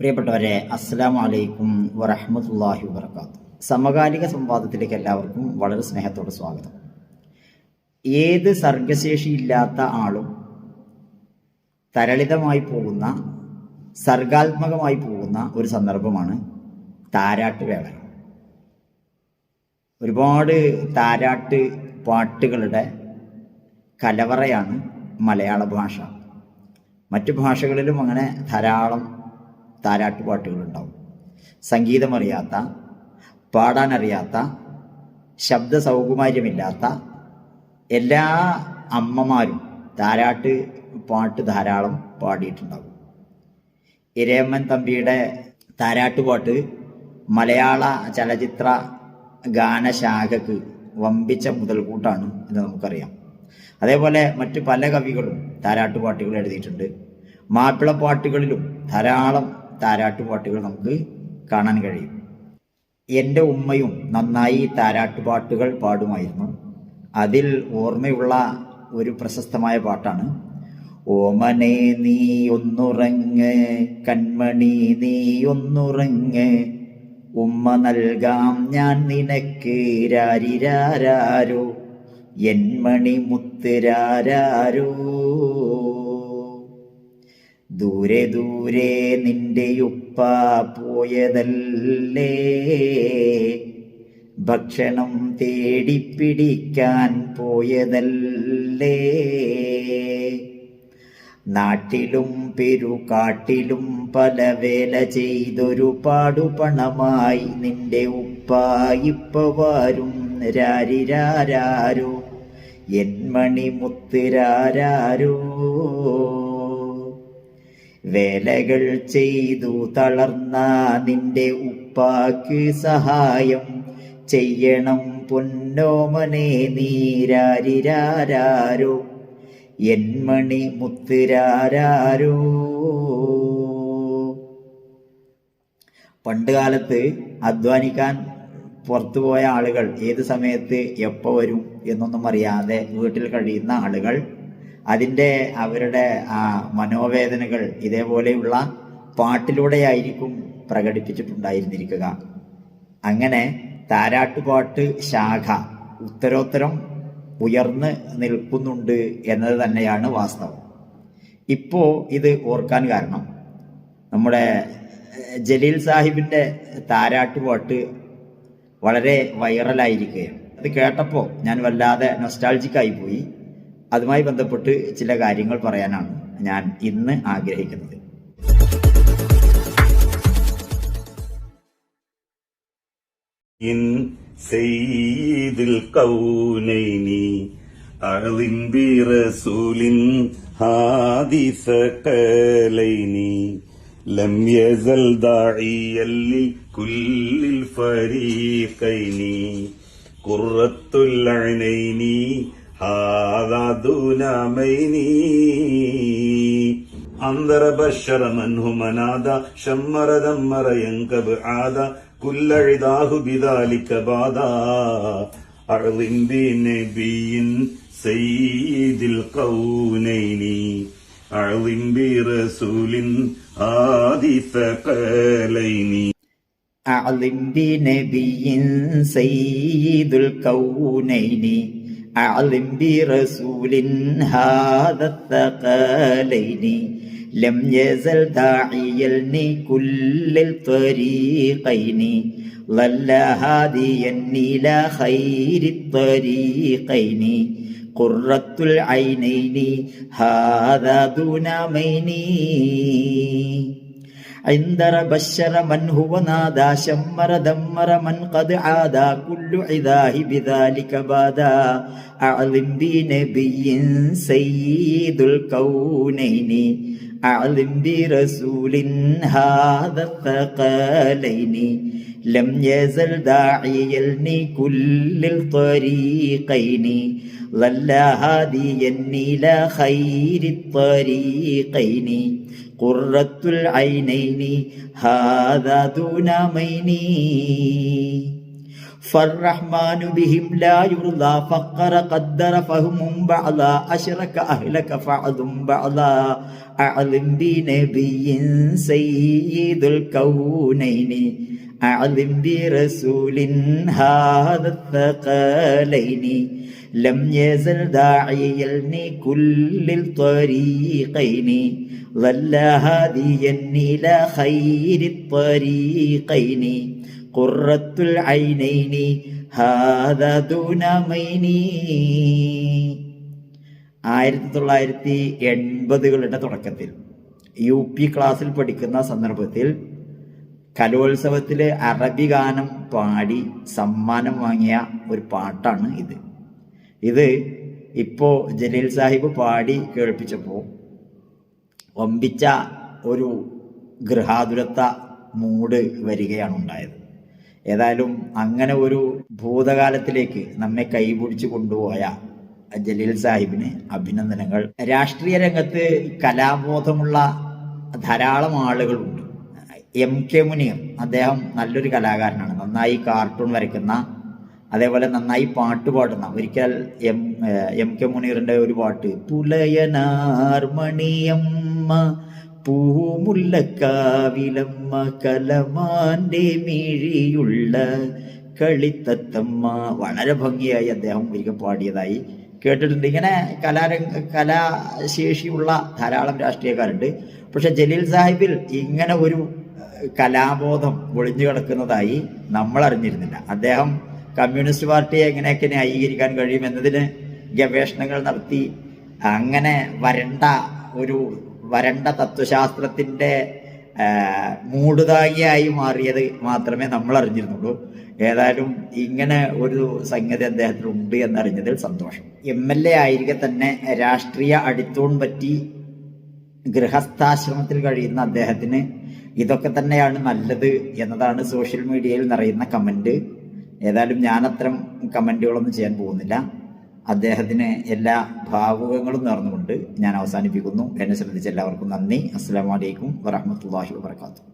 പ്രിയപ്പെട്ടവരെ അസ്സാം വലൈക്കും വറഹമുല്ലാഹി വബർക്കാത്തു സമകാലിക സംവാദത്തിലേക്ക് എല്ലാവർക്കും വളരെ സ്നേഹത്തോടെ സ്വാഗതം. ഏത് സർഗശേഷിയില്ലാത്ത ആളും തരളിതമായി പോകുന്ന സർഗാത്മകമായി പോകുന്ന ഒരു സന്ദർഭമാണ് താരാട്ട് വേള ഒരുപാട് താരാട്ട് പാട്ടുകളുടെ കലവറയാണ് മലയാള ഭാഷ. മറ്റു ഭാഷകളിലും അങ്ങനെ ധാരാളം താരാട്ട് പാട്ടുകളുണ്ടാവും സംഗീതമറിയാത്ത പാടാനറിയാത്ത ശബ്ദ സൗകുമാര്യമില്ലാത്ത എല്ലാ അമ്മമാരും താരാട്ട് പാട്ട് ധാരാളം പാടിയിട്ടുണ്ടാകും ഇരയമ്മൻ തമ്പിയുടെ താരാട്ടുപാട്ട് മലയാള ചലച്ചിത്ര ഗാനശാഖക്ക് വമ്പിച്ച മുതൽക്കൂട്ടാണ് എന്ന് നമുക്കറിയാം. അതേപോലെ മറ്റു പല കവികളും താരാട്ടുപാട്ടുകൾ എഴുതിയിട്ടുണ്ട്. മാപ്പിളപ്പാട്ടുകളിലും ധാരാളം താരാട്ടുപാട്ടുകൾ നമുക്ക് കാണാൻ കഴിയും. എന്റെ ഉമ്മയും നന്നായി താരാട്ടുപാട്ടുകൾ പാടുമായിരുന്നു. അതിൽ ഓർമ്മയുള്ള ഒരു പ്രശസ്തമായ പാട്ടാണ്. ഓമനെ നീ ഒന്നുറങ്ങ് കൺമണി നീ ഒന്നുറങ്ങ് ഉമ്മ നൽകാം ഞാൻ നിനക്ക് രാരിരാരോ എൻമണി മുത്തുരാരോ ദൂരെ ദൂരെ നിന്റെ ഉപ്പ പോയതല്ലേ? ഭക്ഷണം തേടിപ്പിടിക്കാൻ പോയതല്ലേ? നാട്ടിലും പെരുകാട്ടിലും പല വേല ചെയ്തൊരു പാടുപണമായി നിന്റെ ഉപ്പ ഇപ്പ വാരും. രാരിരാരോ എൻമണി മുത്തുരാരോ വേലകൾ ചെയ്തു തളർന്ന നിന്റെ ഉപ്പാക്ക് സഹായം ചെയ്യണം പൊന്നോമനെ നീരാരിരാരോ എൻമണി മുത്തുരാരോ പണ്ട് കാലത്ത് അധ്വാനിക്കാൻ പുറത്തുപോയ ആളുകൾ ഏത് സമയത്ത് എപ്പോൾ വരും എന്നൊന്നും അറിയാതെ വീട്ടിൽ കഴിയുന്ന ആളുകൾ അതിന്റെ അവരുടെ ആ മനോവേദനകൾ ഇതേപോലെയുള്ള പാട്ടിലൂടെയായിരിക്കും പ്രകടിപ്പിച്ചിട്ടുണ്ടായിരുന്നിരിക്കുക. അങ്ങനെ താരാട്ടുപാട്ട് ശാഖ ഉത്തരോത്തരം ഉയർന്ന് നിൽക്കുന്നുണ്ട് എന്നത് തന്നെയാണ് വാസ്തവം. ഇപ്പോൾ ഇത് ഓർക്കാൻ കാരണം നമ്മുടെ ജലീൽ സാഹിബിന്റെ താരാട്ടുപാട്ട് വളരെ വൈറലായിരിക്കുകയാണ്. അത് കേട്ടപ്പോൾ ഞാൻ വല്ലാതെ നൊസ്റ്റാൾജിക്കായി പോയി. അതുമായി ബന്ധപ്പെട്ട് ചില കാര്യങ്ങൾ പറയാനാണ് ഞാൻ ഇന്ന് ആഗ്രഹിക്കുന്നത് إن سيد الكونين أعظم برسول هادي ثقلين لم يزل داعيا لكل الفريقين قرة العينين هذا دون عمين أنذر بشر من هو منادى شمر دمر ينكب عادا كل عداه بذلك بادا أعظم بنبي سيد القونين أعظم برسول هادي ثقلين أعلم بنبي سيد الكونين أعلم برسول هذا الثقلين. لم يزل داعيا لكل الطريقين ظل هاديا إلى خير الطريقين. قرة العينين هذا دون عميني عندر بشر من هو نادى شمر دمر من قد عادى كل عذاه بذلك بادا أعلم بنبي سيد الكونين أعلم برسول هذا الثقلين لم يزل داعيا لكل الطريقين ظل هاديا إلى خير الطريقين قرة العينين هذا دون ميني فالرحمن بهم لا يرضى فقر قدر فهم بعضا أشرك أهلك فعظم بعضا أعلم بنبي سيد الكونين أعلم برسول هذا الثقلين. لم يزل داعيا لكل الطريقين. ظل هاديا إلى خير الطريقين قرة العينين هذا دون ميني ആയിരത്തി തൊള്ളായിരത്തി എൺപതുകളുടെ തുടക്കത്തിൽ യു പി ക്ലാസ്സിൽ പഠിക്കുന്ന സന്ദർഭത്തിൽ കലോത്സവത്തിലെ അറബി ഗാനം പാടി സമ്മാനം വാങ്ങിയ ഒരു പാട്ടാണ് ഇത് ഇത് ഇപ്പോൾ ജലീൽ സാഹിബ് പാടി കേൾപ്പിച്ചപ്പോൾ വമ്പിച്ച ഒരു ഗൃഹാതുരത്ത മൂട് വരികയാണ് ഉണ്ടായത്. ഏതായാലും അങ്ങനെ ഒരു ഭൂതകാലത്തിലേക്ക് നമ്മെ കൈപിടിച്ച് കൊണ്ടുപോയ ജലീൽ സാഹിബിന് അഭിനന്ദനങ്ങൾ. രാഷ്ട്രീയ രംഗത്ത് കലാബോധമുള്ള ധാരാളം ആളുകളുണ്ട്. എം കെ മുനിയർ അദ്ദേഹം നല്ലൊരു കലാകാരനാണ്. നന്നായി കാർട്ടൂൺ വരയ്ക്കുന്ന അതേപോലെ നന്നായി പാട്ട് പാടുന്ന ഒരിക്കൽ എം എം കെ മുനീറിന്റെ ഒരു പാട്ട് പുലയനാർമണിയമ്മ പൂമുല്ലക്കാവിലമ്മ കലമാന്റെ മിഴിയുള്ള കളിത്തത്തമ്മ. വളരെ ഭംഗിയായി അദ്ദേഹം ഒരിക്കൽ പാടിയതായി കേട്ടിട്ടുണ്ട്. ഇങ്ങനെ കലാരംഗ കലാശേഷിയുള്ള ധാരാളം രാഷ്ട്രീയക്കാരുണ്ട്. പക്ഷെ ജലീൽ സാഹിബിൽ ഇങ്ങനെ ഒരു കലാബോധം ഒളിഞ്ഞു കിടക്കുന്നതായി നമ്മൾ അറിഞ്ഞിരുന്നില്ല അദ്ദേഹം കമ്മ്യൂണിസ്റ്റ് പാർട്ടിയെ എങ്ങനെയൊക്കെ ന്യായീകരിക്കാൻ കഴിയും എന്നതിന് ഗവേഷണങ്ങൾ നടത്തി അങ്ങനെ വരണ്ട ഒരു വരണ്ട തത്വശാസ്ത്രത്തിന്റെ ആ, മൂടുതാകിയായി മാറിയത് മാത്രമേ നമ്മൾ അറിഞ്ഞിരുന്നുള്ളൂ ഏതായാലും ഇങ്ങനെ ഒരു സംഗതി അദ്ദേഹത്തിനുണ്ട് എന്നറിഞ്ഞതിൽ സന്തോഷം. എം എൽ എ ആയിരിക്കെ തന്നെ രാഷ്ട്രീയ അടിത്തൂൺ പറ്റി ഗൃഹസ്ഥാശ്രമത്തിൽ കഴിയുന്ന അദ്ദേഹത്തിന് ഇതൊക്കെ തന്നെയാണ് നല്ലത് എന്നതാണ് സോഷ്യൽ മീഡിയയിൽ നിറയുന്ന കമന്റ്. ഏതായാലും ഞാൻ കമന്റുകളൊന്നും ചെയ്യാൻ പോകുന്നില്ല. അദ്ദേഹത്തിന് എല്ലാ ഭാവുകങ്ങളും നേർന്നുകൊണ്ട് ഞാൻ അവസാനിപ്പിക്കുന്നു. എന്നെ ശ്രദ്ധിച്ച എല്ലാവർക്കും നന്ദി. അസ്സാം വലൈക്കും വറഹമത്തല്ലാഹി വാത്തു